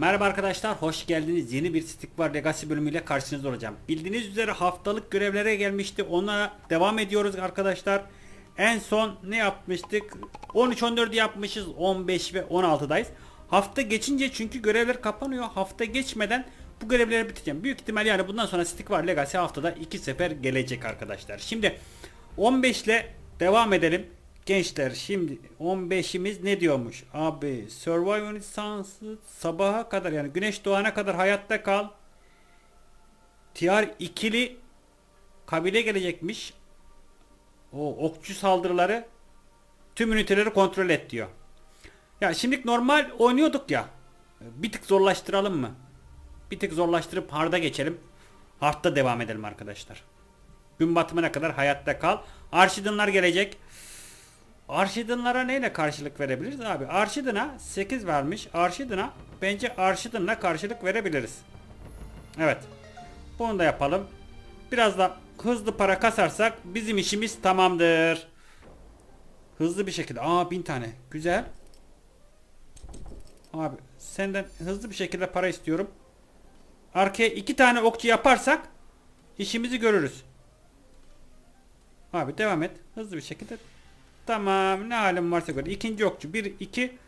Merhaba arkadaşlar, hoş geldiniz. Yeni bir Stick War Legacy bölümüyle karşınızda olacağım. Bildiğiniz üzere haftalık görevlere gelmişti. Ona devam ediyoruz arkadaşlar. En son ne yapmıştık? 13-14 yapmışız. 15 ve 16'dayız. Hafta geçince çünkü görevler kapanıyor. Hafta geçmeden bu görevleri bitireceğim. Büyük ihtimal yani bundan sonra Stick War Legacy haftada 2 sefer gelecek arkadaşlar. Şimdi 15 ile devam edelim. Gençler şimdi 15'imiz ne diyormuş? Abi Survivor insansı sabaha kadar yani güneş doğana kadar hayatta kal. TR ikili kabile gelecekmiş. O okçu saldırıları tüm üniteleri kontrol et diyor. Ya şimdi normal oynuyorduk ya. Bir tık zorlaştıralım mı? Bir tık zorlaştırıp hard'a geçelim. Hard'da devam edelim arkadaşlar. Gün batımına kadar hayatta kal. Arşidinler gelecek. Arşidinlara neyle karşılık verebiliriz abi? Arşidin'a 8 vermiş. Arşidin'a bence Arşidin'la karşılık verebiliriz. Evet. Bunu da yapalım. Biraz da hızlı para kasarsak bizim işimiz tamamdır. Hızlı bir şekilde. Aa bin tane. Güzel. Abi senden hızlı bir şekilde para istiyorum. Arkaya iki tane okçu yaparsak işimizi görürüz. Abi devam et. Hızlı bir şekilde. Tamam ne halim varsa gör. İkinci okçu. Bir, iki.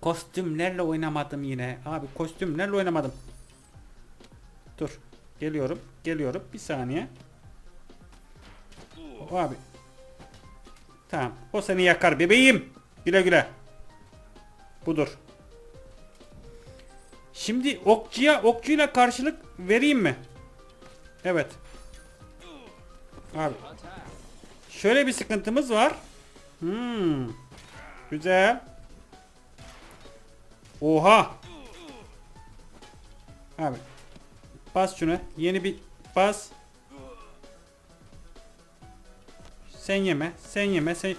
Kostümlerle oynamadım yine. Abi kostümlerle oynamadım. Dur. Geliyorum. Geliyorum. Bir saniye. Abi. Tamam. O seni yakar bebeğim. Güle güle. Budur. Şimdi okçuya okçuyla karşılık vereyim mi? Evet. Abi. Şöyle bir sıkıntımız var. Hmm. Güzel. Oha. Abi. Bas şunu. Yeni bir bas. Sen yeme. Sen yeme. Sen...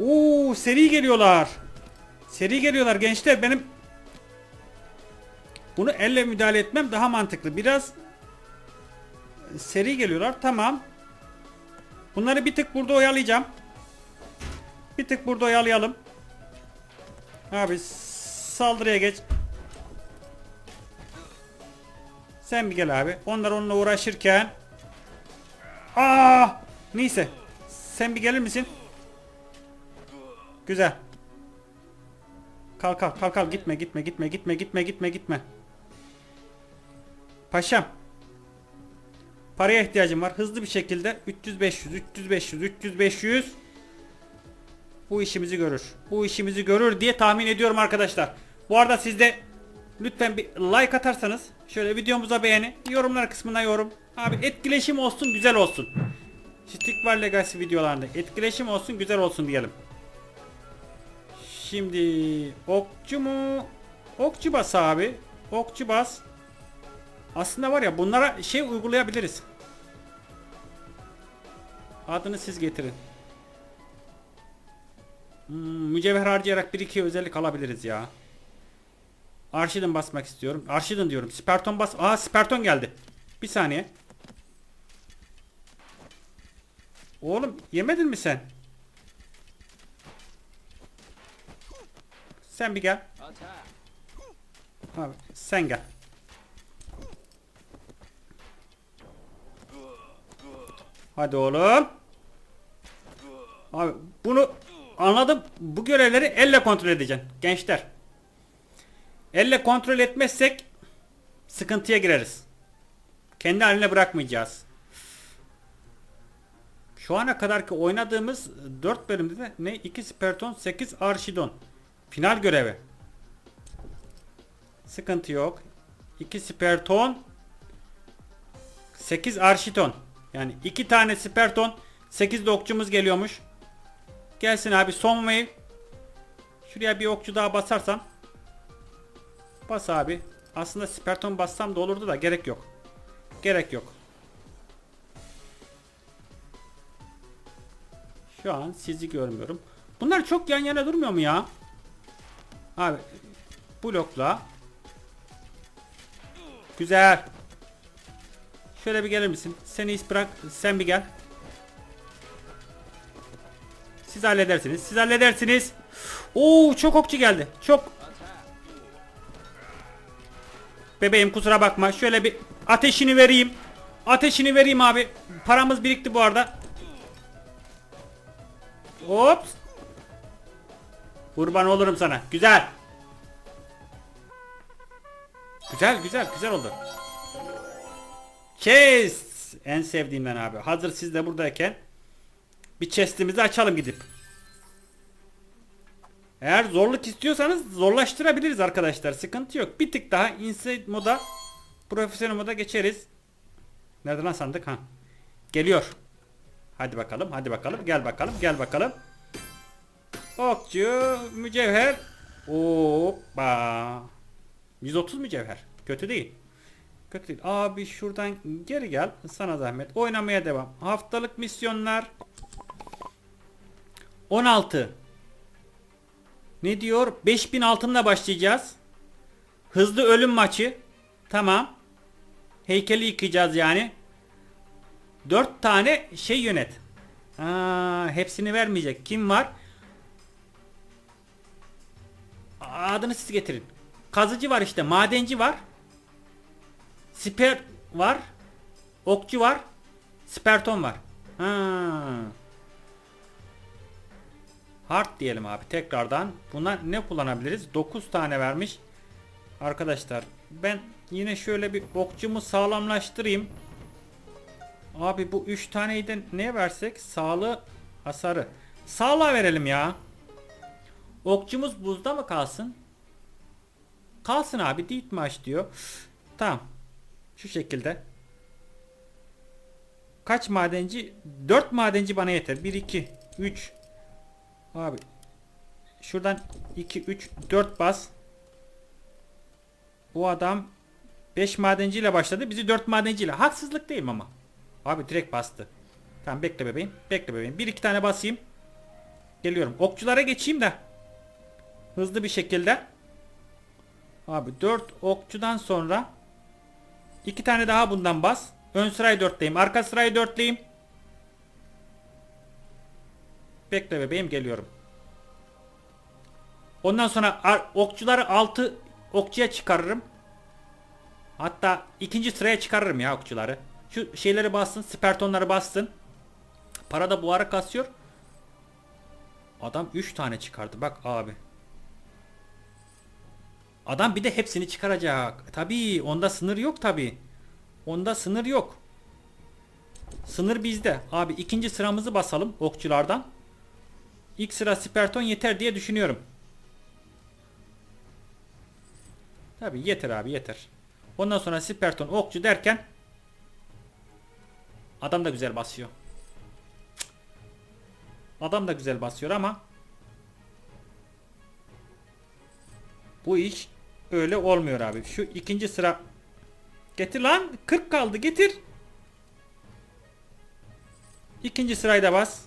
Oo, seri geliyorlar. Seri geliyorlar gençler. Benim bunu elle müdahale etmem daha mantıklı. Biraz seri geliyorlar. Tamam. Bunları bir tık burada oyalayacağım. Bir tık burada oyalayalım. Abi saldırıya geç. Sen bir gel abi. Onlar onunla uğraşırken. Aa! Neyse. Sen bir gelir misin? Güzel. Kalk kalk kalk kalk gitme gitme gitme gitme gitme gitme gitme. Paşam. Paraya ihtiyacım var. Hızlı bir şekilde 300 500 300 500 300 500 bu işimizi görür. Bu işimizi görür diye tahmin ediyorum arkadaşlar. Bu arada siz de lütfen bir like atarsanız şöyle videomuza beğeni, yorumlar kısmına yorum. Abi etkileşim olsun, güzel olsun. Stick War Legacy videolarında etkileşim olsun, güzel olsun diyelim. Şimdi okçu mu? Okçu bas abi. Okçu bas. Aslında var ya bunlara şey uygulayabiliriz. Adını siz getirin. Hmm, mücevher harcayarak bir iki özellik alabiliriz ya. Arşidin basmak istiyorum. Arşidin diyorum. Sperton bas. Aa Sperton geldi. Bir saniye. Oğlum yemedin mi sen? Sen bir gel. Abi sen gel. Hadi oğlum. Abi bunu anladım. Bu görevleri elle kontrol edeceksin. Gençler. Elle kontrol etmezsek sıkıntıya gireriz. Kendi haline bırakmayacağız. Şu ana kadarki oynadığımız 4 bölümde de ne? 2 Sperton 8 Arşidon. Final görevi. Sıkıntı yok. 2 Sperton 8 Arşidon. Yani 2 tane Sperton 8 de okçumuz geliyormuş. Gelsin abi son wave. Şuraya bir okçu daha basarsam. Bas abi. Aslında Sperton bassam da olurdu da gerek yok. Gerek yok. Şu an sizi görmüyorum. Bunlar çok yan yana durmuyor mu ya? Abi blokla. Güzel. Şöyle bir gelir misin? Seni hiç bırak. Sen bir gel. Siz halledersiniz. Siz halledersiniz. Oo çok okçu geldi. Çok. Bebeğim kusura bakma. Şöyle bir ateşini vereyim. Ateşini vereyim abi. Paramız birikti bu arada. Ops. Kurban olurum sana. Güzel. Güzel güzel güzel oldu. Chest. En sevdiğimden abi. Hazır siz de buradayken bir chestimizi açalım gidip. Eğer zorluk istiyorsanız zorlaştırabiliriz arkadaşlar. Sıkıntı yok. Bir tık daha inside moda profesyonel moda geçeriz. Nerede lan sandık ha? Geliyor. Hadi bakalım, hadi bakalım. Gel bakalım, gel bakalım. Okçu, mücevher. Hoppa. 130 mücevher. Kötü değil. Kötü değil. Abi şuradan geri gel. Sana zahmet. Oynamaya devam. Haftalık misyonlar. 16. Ne diyor? 5000 altınla başlayacağız. Hızlı ölüm maçı. Tamam. Heykeli yıkayacağız yani. 4 tane şey yönet. Aa, hepsini vermeyecek. Kim var? Adını siz getirin. Kazıcı var işte. Madenci var. Siper var. Okçu var. Sperton var. Ha. Hard diyelim abi tekrardan. Buna ne kullanabiliriz? 9 tane vermiş. Arkadaşlar ben yine şöyle bir okçumu sağlamlaştırayım. Abi bu 3 taneyi de ne versek? Sağlığı hasarı. Sağlığa verelim ya. Okçumuz buzda mı kalsın? Kalsın abi. Deat maç diyor. Tamam. Şu şekilde. Kaç madenci? 4 madenci bana yeter. 1 2 3 Abi şuradan 2 3 4 bas. Bu adam 5 madenciyle başladı. Bizi 4 madenciyle. Haksızlık değil ama? Abi direkt bastı. Tamam bekle bebeğim. Bekle bebeğim. Bir iki tane basayım. Geliyorum. Okçulara geçeyim de. Hızlı bir şekilde. Abi 4 okçudan sonra iki tane daha bundan bas. Ön sırayı 4'teyim. Arka sırayı 4'leyim. Bekle bebeğim geliyorum. Ondan sonra ar- okçuları 6 okçuya çıkarırım. Hatta ikinci sıraya çıkarırım ya okçuları. Şu şeyleri bassın, spertonları bassın. Para da bu ara kasıyor. Adam 3 tane çıkardı bak abi. Adam bir de hepsini çıkaracak. Tabii onda sınır yok tabii. Onda sınır yok. Sınır bizde. Abi ikinci sıramızı basalım okçulardan. İlk sıra Sperton yeter diye düşünüyorum. Tabi yeter abi yeter. Ondan sonra Sperton okçu derken adam da güzel basıyor. Adam da güzel basıyor ama bu iş öyle olmuyor abi. Şu ikinci sıra getir lan 40 kaldı getir. İkinci sırayı da bas.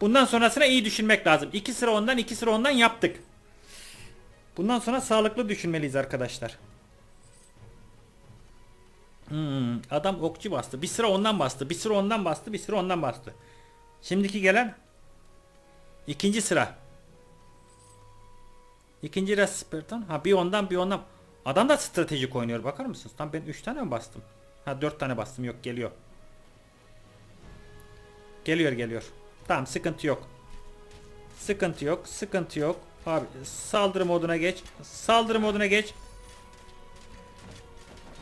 Bundan sonrasına iyi düşünmek lazım. 2 sıra ondan 2 sıra ondan yaptık. Bundan sonra sağlıklı düşünmeliyiz arkadaşlar. Hmm, adam okçu bastı. Bir sıra ondan bastı. Bir sıra ondan bastı. Bir sıra ondan bastı. Şimdiki gelen ikinci sıra. İkinci Rasperton. Ha bir ondan bir ondan. Adam da stratejik oynuyor. Bakar mısınız? Tam ben 3 tane mi bastım? Ha 4 tane bastım. Yok geliyor. Geliyor geliyor. Tamam sıkıntı yok. Sıkıntı yok. Sıkıntı yok. Abi saldırı moduna geç. Saldırı moduna geç.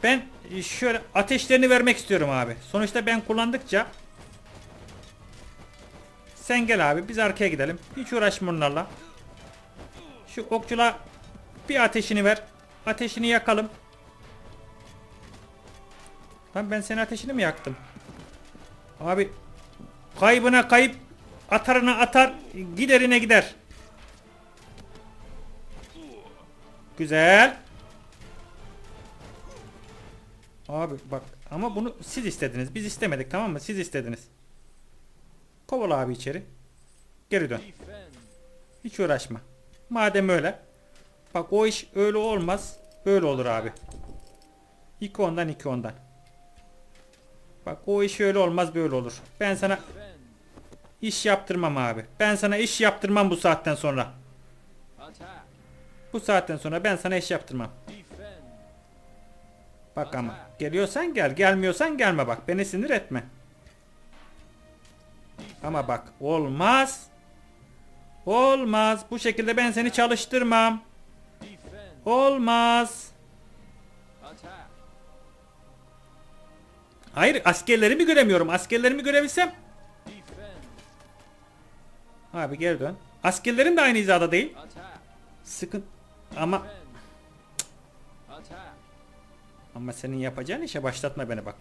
Ben şöyle ateşlerini vermek istiyorum abi. Sonuçta ben kullandıkça sen gel abi biz arkaya gidelim. Hiç uğraşma onlarla. Şu okçula bir ateşini ver. Ateşini yakalım. Lan ben senin ateşini mi yaktım? Abi kaybına kayıp atarına atar giderine gider. Güzel. Abi bak ama bunu siz istediniz. Biz istemedik tamam mı? Siz istediniz. Kovala abi içeri. Geri dön. Hiç uğraşma. Madem öyle. Bak o iş öyle olmaz. Böyle olur abi. 2 ondan 2 ondan. Bak o iş öyle olmaz böyle olur. Ben sana iş yaptırmam abi. Ben sana iş yaptırmam bu saatten sonra. Bu saatten sonra ben sana iş yaptırmam. Bak ama geliyorsan gel gelmiyorsan gelme bak beni sinir etme. Ama bak olmaz. Olmaz. Bu şekilde ben seni çalıştırmam. Olmaz. Hayır askerlerimi göremiyorum. Askerlerimi görebilsem. Abi geri dön. Askerlerim de aynı hizada değil. Sıkın. Ama ama senin yapacağın işe başlatma beni bak.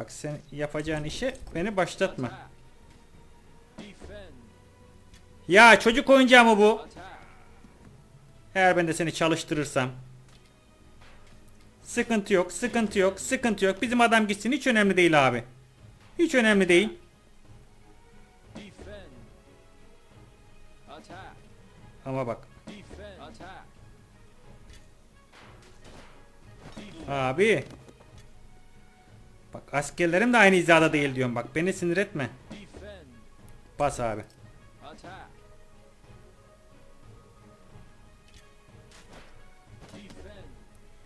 Bak sen yapacağın işe beni başlatma. Ya çocuk oyuncağı mı bu? Eğer ben de seni çalıştırırsam. Sıkıntı yok, sıkıntı yok, sıkıntı yok. Bizim adam gitsin hiç önemli değil abi. Hiç önemli değil. Ama bak. Abi. Bak askerlerim de aynı hizada değil diyorum bak. Beni sinir etme. Bas abi.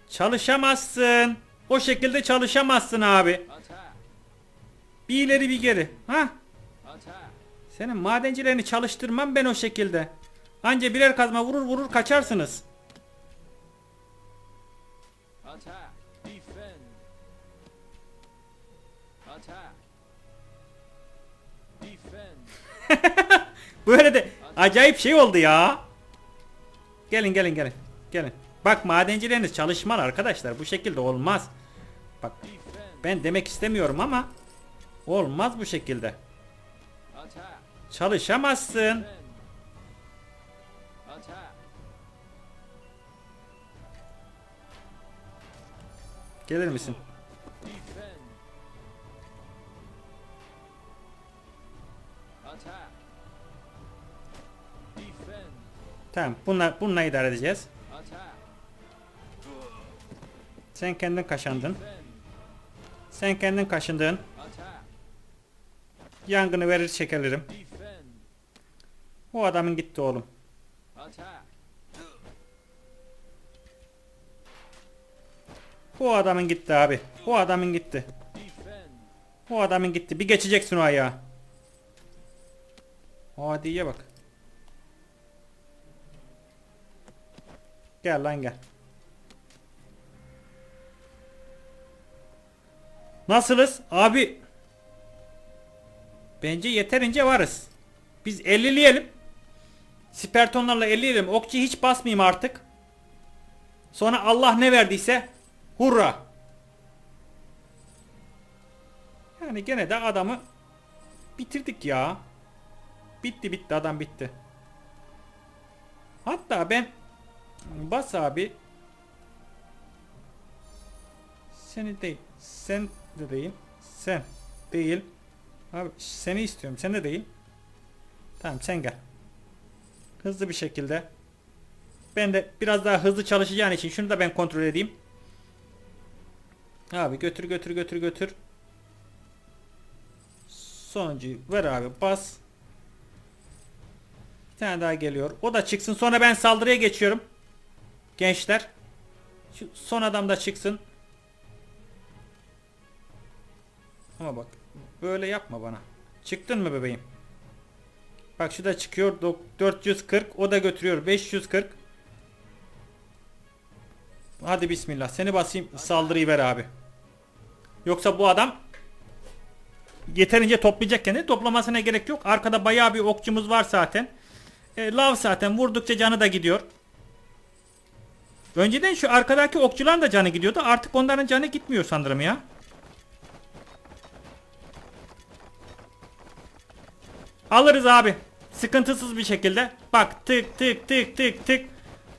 Çalışamazsın. O şekilde çalışamazsın abi. Bir ileri bir geri. Ha? Senin madencilerini çalıştırmam ben o şekilde. Anca birer kazma vurur vurur kaçarsınız. Böyle acayip şey oldu ya. Gelin gelin gelin. Gelin. Bak madencileriniz çalışmalı arkadaşlar. Bu şekilde olmaz. Bak ben demek istemiyorum ama olmaz bu şekilde. Çalışamazsın. Gelir misin? Tamam. Bununla, bununla idare edeceğiz. Sen kendin kaşındın. Sen kendin kaşındın. Yangını verir çekilirim. O adamın gitti oğlum. O adamın gitti abi. O adamın gitti. O adamın gitti. Bir geçeceksin o ayağı. Adiye bak. Gel lan gel. Nasılız? Abi. Bence yeterince varız. Biz 50'leyelim. Spertonlarla 50'leyelim. Okçu hiç basmayayım artık. Sonra Allah ne verdiyse hurra. Yani gene de adamı bitirdik ya. Bitti bitti adam bitti. Hatta ben bas abi. Seni değil sen de değil sen değil. Abi seni istiyorum sen de değil. Tamam sen gel. Hızlı bir şekilde. Ben de biraz daha hızlı çalışacağın için şunu da ben kontrol edeyim. Abi götür götür götür götür. Sonuncuyu ver abi bas. Bir tane daha geliyor. O da çıksın. Sonra ben saldırıya geçiyorum. Gençler. Şu son adam da çıksın. Ama bak. Böyle yapma bana. Çıktın mı bebeğim? Bak şu da çıkıyor. Dok- 440. O da götürüyor. 540. Hadi bismillah. Seni basayım. Saldırıyı ver abi. Yoksa bu adam yeterince toplayacak kendini. Toplamasına gerek yok. Arkada bayağı bir okçumuz var zaten. E, lav zaten vurdukça canı da gidiyor. Önceden şu arkadaki okçuların da canı gidiyordu. Artık onların canı gitmiyor sanırım ya. Alırız abi. Sıkıntısız bir şekilde. Bak tık tık tık tık tık.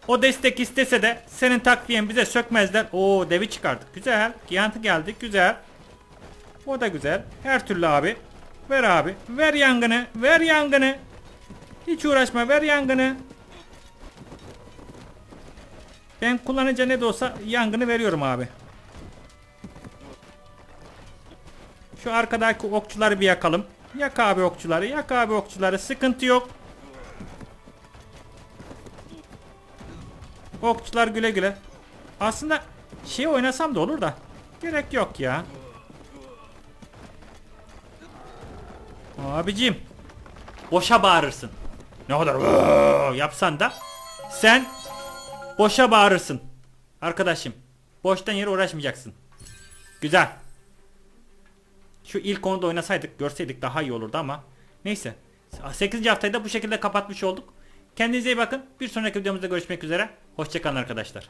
O destek istese de senin takviyen bize sökmezler. Oo devi çıkardık. Güzel. Giyantı geldik. Güzel. O da güzel. Her türlü abi. Ver abi. Ver yangını. Ver yangını. Hiç uğraşma ver yangını. Ben kullanınca ne de olsa yangını veriyorum abi. Şu arkadaki okçuları bir yakalım. Yak abi okçuları, yak abi okçuları. Sıkıntı yok. Okçular güle güle. Aslında şey oynasam da olur da. Gerek yok ya. Abicim. Boşa bağırırsın. Ne kadar yapsan da sen boşa bağırırsın. Arkadaşım. Boştan yere uğraşmayacaksın. Güzel. Şu ilk konuda oynasaydık görseydik daha iyi olurdu ama neyse. 8. haftayı da bu şekilde kapatmış olduk. Kendinize iyi bakın. Bir sonraki videomuzda görüşmek üzere. Hoşçakalın arkadaşlar.